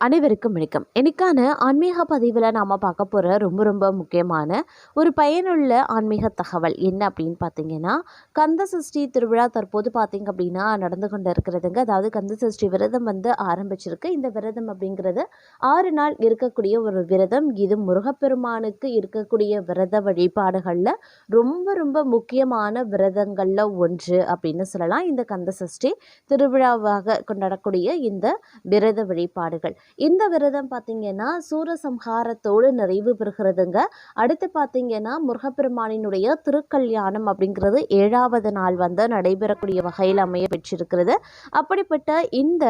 அனைவருக்கும் வணக்கம். எனக்கான ஆன்மீக பதிவில் நாம் பார்க்க போகிற ரொம்ப ரொம்ப முக்கியமான ஒரு பயனுள்ள ஆன்மீக தகவல் என்ன அப்படின்னு பார்த்தீங்கன்னா கந்த சஷ்டி திருவிழா தற்போது பார்த்தீங்க அப்படின்னா நடந்து கொண்டு இருக்கிறதுங்க. அதாவது கந்த சஷ்டி விரதம் வந்து ஆரம்பிச்சிருக்கு. இந்த விரதம் அப்படிங்கிறது ஆறு நாள் இருக்கக்கூடிய ஒரு விரதம். இது முருகப்பெருமானுக்கு இருக்கக்கூடிய விரத வழிபாடுகளில் ரொம்ப ரொம்ப முக்கியமான விரதங்களில் ஒன்று அப்படின்னு சொல்லலாம். இந்த கந்த சஷ்டி திருவிழாவாக கொண்டாடக்கூடிய இந்த விரத வழிபாடுகள். இந்த விரதம் பார்த்தீங்கன்னா சூரசம்ஹாரத்தோடு நிறைவு பெறுகிறதுங்க. அடுத்து பார்த்தீங்கன்னா முருகப்பெருமானினுடைய திருக்கல்யாணம் அப்படிங்கிறது ஏழாவது நாள் வந்து நடைபெறக்கூடிய வகையில் அமைய பெற்றிருக்கிறது. அப்படிப்பட்ட இந்த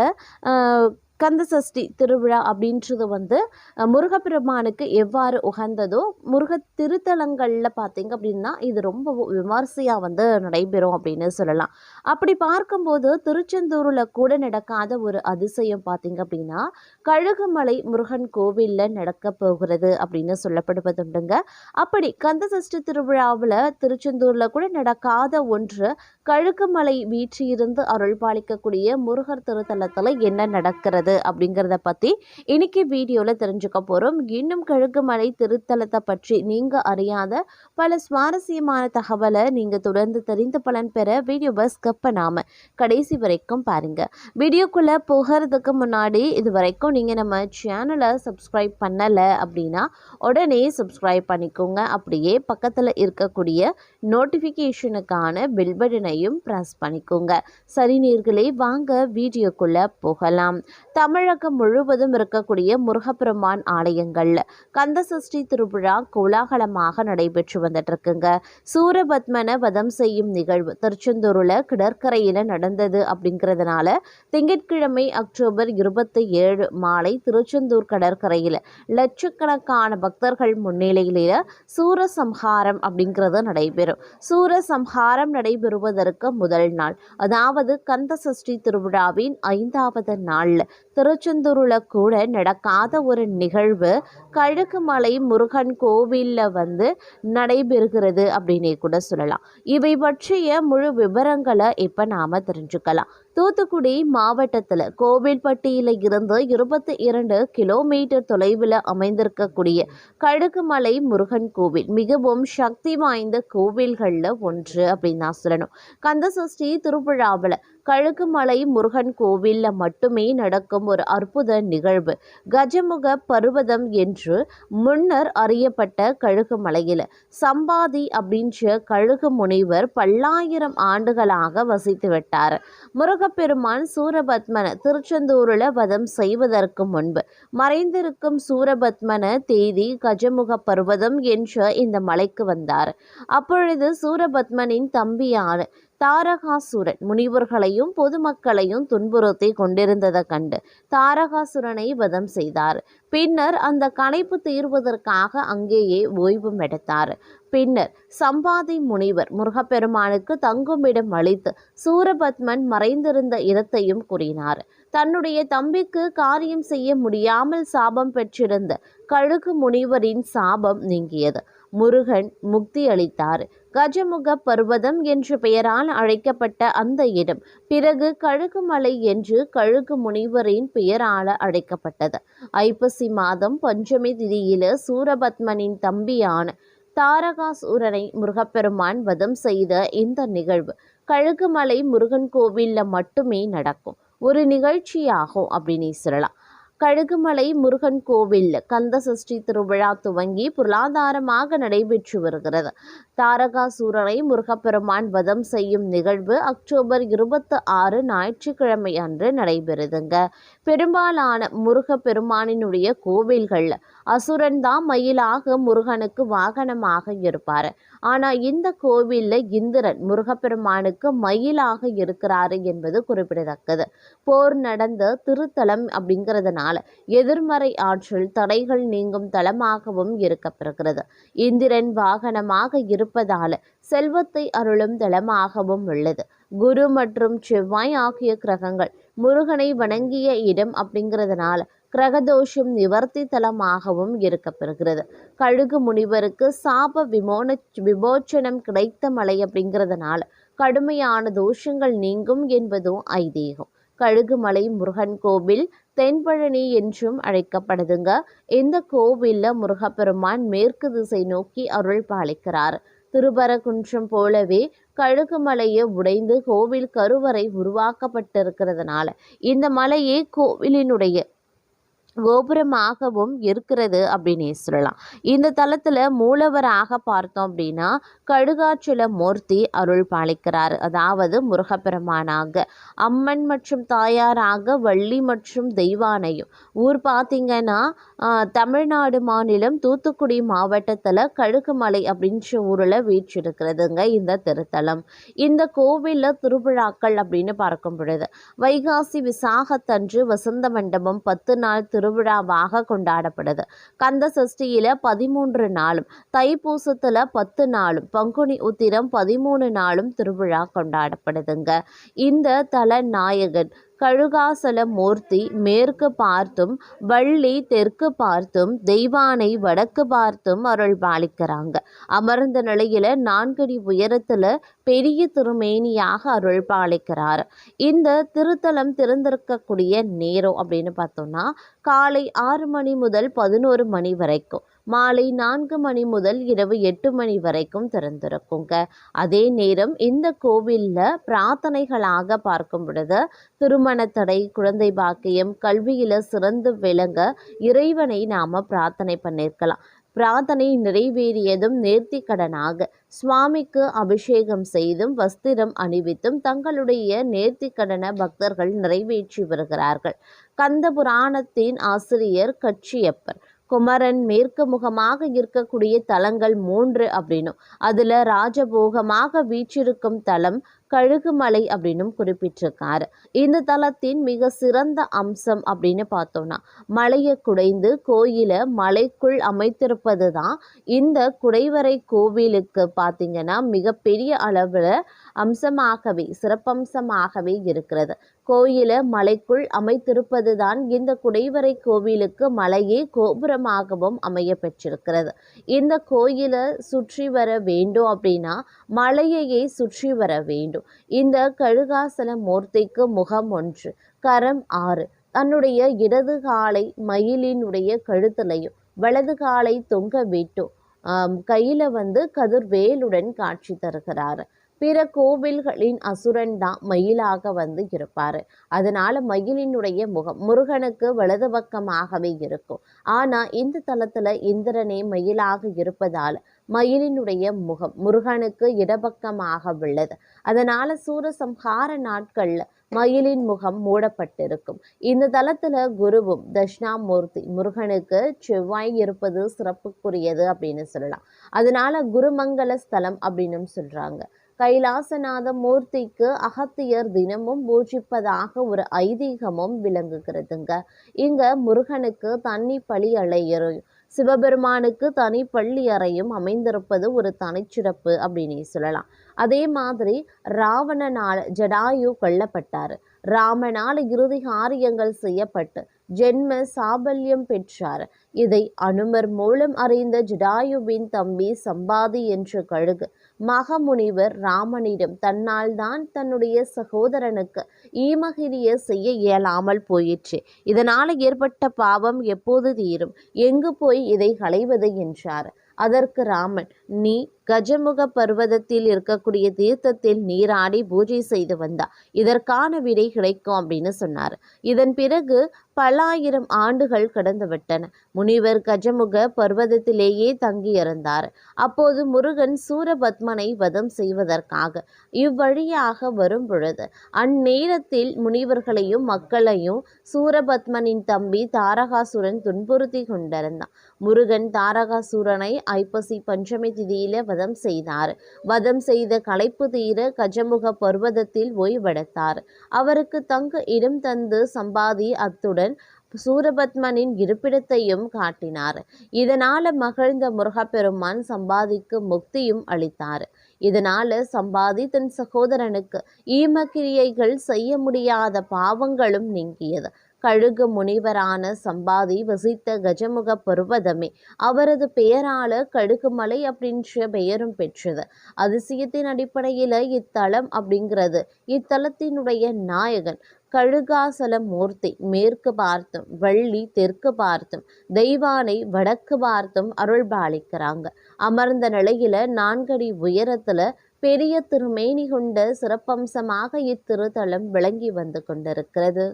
ஆஹ், கந்த சஷ்டி திருவிழா அப்படின்றது வந்து முருகப்பெருமானுக்கு எவ்வாறு உகந்ததோ முருக திருத்தலங்களில் பார்த்தீங்க அப்படின்னா இது ரொம்ப விமர்சையாக வந்து நடைபெறும் அப்படின்னு சொல்லலாம். அப்படி பார்க்கும்போது திருச்செந்தூரில் கூட நடக்காத ஒரு அதிசயம் பார்த்தீங்க அப்படின்னா கழுகுமலை முருகன் கோவிலில் நடக்க போகிறது அப்படின்னு சொல்லப்படுவதுண்டுங்க. அப்படி கந்த சஷ்டி திருவிழாவில் திருச்செந்தூரில் கூட நடக்காத ஒன்று கழுகுமலை வீற்றியிருந்து அருள் பாலிக்கக்கூடிய முருகர் திருத்தலத்தில் என்ன நடக்கிறது அப்படிங்கிறத பற்றி இன்னைக்கு வீடியோவில் தெரிஞ்சுக்க போகிறோம் இன்னும் கழுகுமலை திருத்தலத்தை பற்றி நீங்கள் அறியாத பல சுவாரஸ்யமான தகவலை நீங்கள் தொடர்ந்து தெரிந்து பலன் பெற வீடியோவை ஸ்கிப் பண்ணாமல் கடைசி வரைக்கும் பாருங்கள் வீடியோக்குள்ளே போகிறதுக்கு முன்னாடி இது வரைக்கும் நீங்கள் நம்ம சேனலை சப்ஸ்கிரைப் பண்ணலை அப்படின்னா உடனே சப்ஸ்கிரைப் பண்ணிக்கோங்க. அப்படியே பக்கத்தில் இருக்கக்கூடிய நோட்டிஃபிகேஷனுக்கான பெல் ப்ரெஸ் பண்ணிக்கோங்க. சரி நீர்களே வாங்க வீடியோக்குள்ளே போகலாம். தமிழகம் முழுவதும் இருக்கக்கூடிய முருகப்பெருமான் ஆலயங்கள்ல கந்த சஷ்டி திருவிழா கோலாகலமாக நடைபெற்று வந்துட்டு இருக்குங்க சூரபத்மனை வதம் செய்யும் நிகழ்வு திருச்செந்தூரில் கடற்கரையில் நடந்தது அப்படிங்கிறதுனால திங்கட்கிழமை அக்டோபர் இருபத்தி ஏழு மாலை திருச்செந்தூர் கடற்கரையில் லட்சக்கணக்கான பக்தர்கள் முன்னிலையில சூரசம்ஹாரம் அப்படிங்கிறது நடைபெறும். சூரசம்ஹாரம் நடைபெறுவதற்கு முதல் நாள். அதாவது கந்த சஷ்டி திருவிழாவின் ஐந்தாவது நாளில் திருச்செந்தூரில் கூட நடக்காத ஒரு நிகழ்வு கழுகுமலை முருகன் கோவிலில் வந்து நடைபெறுகிறது அப்படின்னே கூட சொல்லலாம். இவை பற்றிய முழு விவரங்களை இப்போ நாம் தெரிஞ்சுக்கலாம். தூத்துக்குடி மாவட்டத்தில் கோவில்பட்டியில் இருந்து இருபத்தி இரண்டு கிலோமீட்டர் தொலைவில் அமைந்திருக்கக்கூடிய கழுகுமலை முருகன் கோவில். மிகவும் சக்தி வாய்ந்த கோவில்களில் ஒன்று அப்படின்னு நான் சொல்லணும். கந்தசஷ்டி திருவிழாவில் கழுகுமலை முருகன் கோவிலில் மட்டுமே நடக்கும் ஒரு அற்புத நிகழ்வு. கஜமுக பருவதம் என்று முன்னர் அறியப்பட்ட கழுகுமலையில் சம்பாதி அப்படின்ற கழுகு முனிவர் பல்லாயிரம் ஆண்டுகளாக வசித்து விட்டார். முருகப்பெருமான் சூரபத்மனை திருச்செந்தூரில் வதம் செய்வதற்கு முன்பு. மறைந்திருக்கும் சூரபத்மன தேதி கஜமுக பர்வதம் என்ற இந்த மலைக்கு வந்தார். அப்பொழுது சூரபத்மனின் தம்பியான தாரகாசுரன் முனிவர்களையும் பொதுமக்களையும் துன்புறுத்தி கொண்டிருந்ததை கண்டு தாரகாசுரனை வதம் செய்தார். பின்னர் அந்த களைப்பு தீர்வதற்காக அங்கேயே ஓய்வும் எடுத்தார். பின்னர் சம்பாதி முனிவர் முருகப்பெருமானுக்கு தங்குமிடம் அளித்து சூரபத்மன் மறைந்திருந்த இடத்தையும் கூறினார். தன்னுடைய தம்பிக்கு காரியம் செய்ய முடியாமல் சாபம் பெற்றிருந்த கழுகு முனிவரின் சாபம் நீங்கியது. முருகன் முக்தி அளித்தார். கஜமுக பர்வதம் என்ற பெயரால் அழைக்கப்பட்ட அந்த இடம் பிறகு கழுகுமலை என்று கழுகு முனிவரின் பெயரால் அழைக்கப்பட்டது. ஐப்பசி மாதம் பஞ்சமி திதியில சூரபத்மனின் தம்பியான தாரகாசூரனை முருகப்பெருமான் வதம் செய்த இந்த நிகழ்வு கழுகுமலை முருகன் கோவிலில் மட்டுமே நடக்கும். ஒரு நிகழ்ச்சியாகும் அப்படின்னு சொல்லலாம். கழுகுமலை முருகன் கோவில் கந்த சஷ்டி திருவிழா துவங்கி பொருளாதாரமாக நடைபெற்று வருகிறது. தாரகாசூரனை முருகப்பெருமான் வதம் செய்யும் நிகழ்வு அக்டோபர் இருபத்தி ஆறு ஞாயிற்றுக்கிழமை அன்று நடைபெறுதுங்க. பெரும்பாலான முருகப்பெருமானினுடைய கோவில்கள் அசுரன் தான் மயிலாக முருகனுக்கு வாகனமாக இருப்பார். ஆனால் இந்த கோவிலில் இந்திரன் முருகப்பெருமானுக்கு மயிலாக இருக்கிறாரு என்பது குறிப்பிடத்தக்கது. போர் நடந்த திருத்தலம் அப்படிங்கிறதுனால எதிர்மறை ஆற்றல் தடைகள் நீங்கும் தலமாகவும் இருக்கப்பெறுகிறது. இந்திரன் வாகனமாக இருப்பதால செல்வத்தை அருளும் தலமாகவும் உள்ளது. குரு மற்றும் செவ்வாய் ஆகிய கிரகங்கள் முருகனை வணங்கிய இடம் அப்படிங்கிறதுனால கிரகதோஷம் நிவர்த்தி தலமாகவும் இருக்கப்பெறுகிறது. கழுகு முனிவருக்கு சாப விமோன விமோச்சனம் கிடைத்த மலை அப்படிங்கிறதுனால கடுமையான தோஷங்கள் நீங்கும் என்பதும் ஐதீகம். கழுகுமலை முருகன் கோவில் தென்பழனி என்றும் அழைக்கப்படுதுங்க. இந்த கோவிலில் முருகப்பெருமான் மேற்கு திசை நோக்கி அருள் பாலிக்கிறார். திருபரகுன்றம் போலவே கழுகுமலையை உடைந்து கோவில் கருவறை உருவாக்கப்பட்டிருக்கிறதுனால இந்த மலையே கோவிலினுடைய கோபுரமாகவும் இருக்கிறது அப்படின்னே சொல்லலாம். இந்த தலத்தில் மூலவராக பார்த்தோம் அப்படின்னா கடுகாச்சல மூர்த்தி அருள் பாலிக்கிறார். அதாவது முருகப்பெருமானாக அம்மன் மற்றும் தாயாராக வள்ளி மற்றும் தெய்வானையும். ஊர் பார்த்திங்கன்னா தமிழ்நாடு மாநிலம் தூத்துக்குடி மாவட்டத்தில் கழுகுமலை அப்படின்ற ஊரில் வீற்றிருக்கிறதுங்க இந்த திருத்தலம். இந்த கோவிலில் திருவிழாக்கள் அப்படின்னு பார்க்கும் பொழுது வைகாசி விசாகத்தன்று வசந்த மண்டபம் பத்து நாள் திரு திருவிழாவாக கொண்டாடப்படுது. கந்த சஷ்டியில பதிமூன்று நாளும் தைப்பூசத்துல பத்து நாளும் பங்குனி உத்திரம் பதிமூணு நாளும் திருவிழா கொண்டாடப்படுதுங்க. இந்த தல நாயகன் கழுகாசல மூர்த்தி மேற்கு பார்த்தும் வள்ளி தெற்கு பார்த்தும் தெய்வானை வடக்கு பார்த்தும் அருள் பாலிக்கிறாங்க. அமர்ந்த நிலையில நான்கடி உயரத்துல பெரிய திருமேனியாக அருள் பாலிக்கிறார். இந்த திருத்தலம் திறந்திருக்கக்கூடிய நேரம் அப்படின்னு பார்த்தோம்னா காலை ஆறு மணி முதல் பதினோரு மணி வரைக்கும். மாலை நான்கு மணி முதல் இரவு எட்டு மணி வரைக்கும் திறந்திருக்குங்க. அதே நேரம் இந்த கோவிலில் பிரார்த்தனைகளாக பார்க்கும் பொழுது திருமண தடை குழந்தை பாக்கியம் கல்வியில் சிறந்து விளங்க இறைவனை நாம் பிரார்த்தனை பண்ணியிருக்கலாம் பிரார்த்தனை நிறைவேறியதும் நேர்த்தி கடனாக. சுவாமிக்கு அபிஷேகம் செய்தும் வஸ்திரம் அணிவித்தும் தங்களுடைய நேர்த்தி கடன பக்தர்கள் நிறைவேற்றி வருகிறார்கள். கந்த புராணத்தின் ஆசிரியர் கட்சியப்பர். குமரன் மேற்கு முகமாக இருக்கக்கூடிய தலங்கள் மூன்று அப்படின்னும். அதில் ராஜபோகமாக வீற்றிருக்கும் தலம் கழுகுமலை அப்படின்னும் குறிப்பிட்டிருக்காரு. இந்த தலத்தின் மிக சிறந்த அம்சம் அப்படின்னு பார்த்தோம்னா மலையை குடைந்து கோயிலை மலைக்குள் அமைத்திருப்பது தான் இந்த குடைவரை கோவிலுக்கு பார்த்தீங்கன்னா மிகப்பெரிய அளவில் அம்சமாகவே சிறப்பம்சமாகவே இருக்கிறது. கோயிலை மலைக்குள் அமைத்திருப்பது தான் இந்த குடைவரை கோவிலுக்கு மலையே கோபுரமாகவும் அமைய பெற்றிருக்கிறது இந்த கோயிலை சுற்றி வர வேண்டும் அப்படின்னா மலையையே சுற்றி வர வேண்டும். இந்த கழுகாசன மூர்த்திக்கு முகம் ஒன்று கரம் ஆறு. தன்னுடைய இடது காலை மயிலினுடைய கழுத்துலையும் வலது காலை தொங்க விட்டும். கையில வந்து கதிர்வேலுடன் காட்சி தருகிறார். பிற கோவில்களின் அசுரன் தான் மயிலாக வந்து இருப்பார். அதனால் மயிலினுடைய முகம் முருகனுக்கு வலது பக்கமாகவே இருக்கும். ஆனால் இந்த தலத்தில் இந்திரனே மயிலாக இருப்பதால் மயிலினுடைய முகம் முருகனுக்கு இடப்பக்கமாக உள்ளது. அதனால் சூரசம்ஹார நாட்களில் மயிலின் முகம் மூடப்பட்டிருக்கும். இந்த தலத்தில் குருவும் தட்சிணாமூர்த்தி முருகனுக்கு செவ்வாய் இருப்பது சிறப்புக்குரியது அப்படின்னு சொல்லலாம். அதனால குருமங்கல ஸ்தலம் அப்படின்னு சொல்கிறாங்க கைலாசநாத மூர்த்திக்கு அகத்தியர் தினமும் பூஜிப்பதாக ஒரு ஐதீகமும் விளங்குகிறதுங்க. இங்க முருகனுக்கு தண்ணி பழி அலையறையும் சிவபெருமானுக்கு தனி பள்ளி அறையும் அமைந்திருப்பது ஒரு தனிச்சிறப்பு அப்படின்னு சொல்லலாம். அதே மாதிரி ராவணனால் ஜடாயு கொல்லப்பட்டார். ராமனால் இறுதி காரியங்கள் செய்யப்பட்டு ஜென்ம சாபல்யம் பெற்றார். இதை அனுமர் மூலம் அறிந்த ஜடாயுவின் தம்பி சம்பாதி என்ற கழுகு மகமுனிவர் ராமனிடம் தன்னால் தான் தன்னுடைய சகோதரனுக்கு ஈமகிரிய செய்ய இயலாமல் போயிற்று. இதனால் ஏற்பட்ட பாவம் எப்போது தீரும்? எங்கு போய் இதை களைவது? என்றார். அதற்கு ராமன் நீ கஜமுக பர்வதத்தில் இருக்கக்கூடிய தீர்த்தத்தில் நீராடி பூஜை செய்து வந்தா. இதற்கான விடை கிடைக்கும் அப்படின்னு சொன்னார். இதன் பிறகு பல்லாயிரம் ஆண்டுகள் கடந்து விட்டன. முனிவர் கஜமுக பர்வதத்திலேயே தங்கியிருந்தார் அப்போது முருகன் சூரபத்மனை வதம் செய்வதற்காக இவ்வழியாக வரும் பொழுது அந்நேரத்தில் முனிவர்களையும் மக்களையும் சூரபத்மனின் தம்பி தாரகாசுரன் துன்புறுத்தி கொண்டிருந்தான். முருகன் தாரகாசுரனை ஐப்பசி பஞ்சமி திதியில வதம் செய்தார். வதம் செய்த களைப்பு தீர கஜமுக பர்வதத்தில் ஓய்வெடுத்தார். அவருக்கு தங்க இடம் தந்து சம்பாதி அத்துடன் சூரபத்மனின் இருப்பிடத்தையும் காட்டினார். இதனால மகிழ்ந்த முருகப்பெருமான் சம்பாதிக்கு முக்தியும் அளித்தார். இதனால சம்பாதி தன் சகோதரனுக்கு ஈமக்கிரியைகள் செய்ய முடியாத பாவங்களும் நீங்கியது. கழுகு முனிவரான சம்பாதி வசித்த கஜமுக பர்வதமே. அவரது பெயரால கழுகுமலை அப்படின்ற பெயரும் பெற்றது. அதிசயத்தின் அடிப்படையில் இத்தலம் அப்படிங்கிறது. இத்தலத்தினுடைய நாயகன் கழுகாசல மூர்த்தி மேற்கு பார்த்தும் வள்ளி தெற்கு பார்த்தும் தெய்வானை வடக்கு பார்த்தும் அருள்பாலிக்கிறாங்க. அமர்ந்த நிலையில நான்கடி உயரத்துல பெரிய திருமேனி கொண்ட சிறப்பம்சமாக இத்திருத்தலம் விளங்கி வந்து கொண்டிருக்கிறது.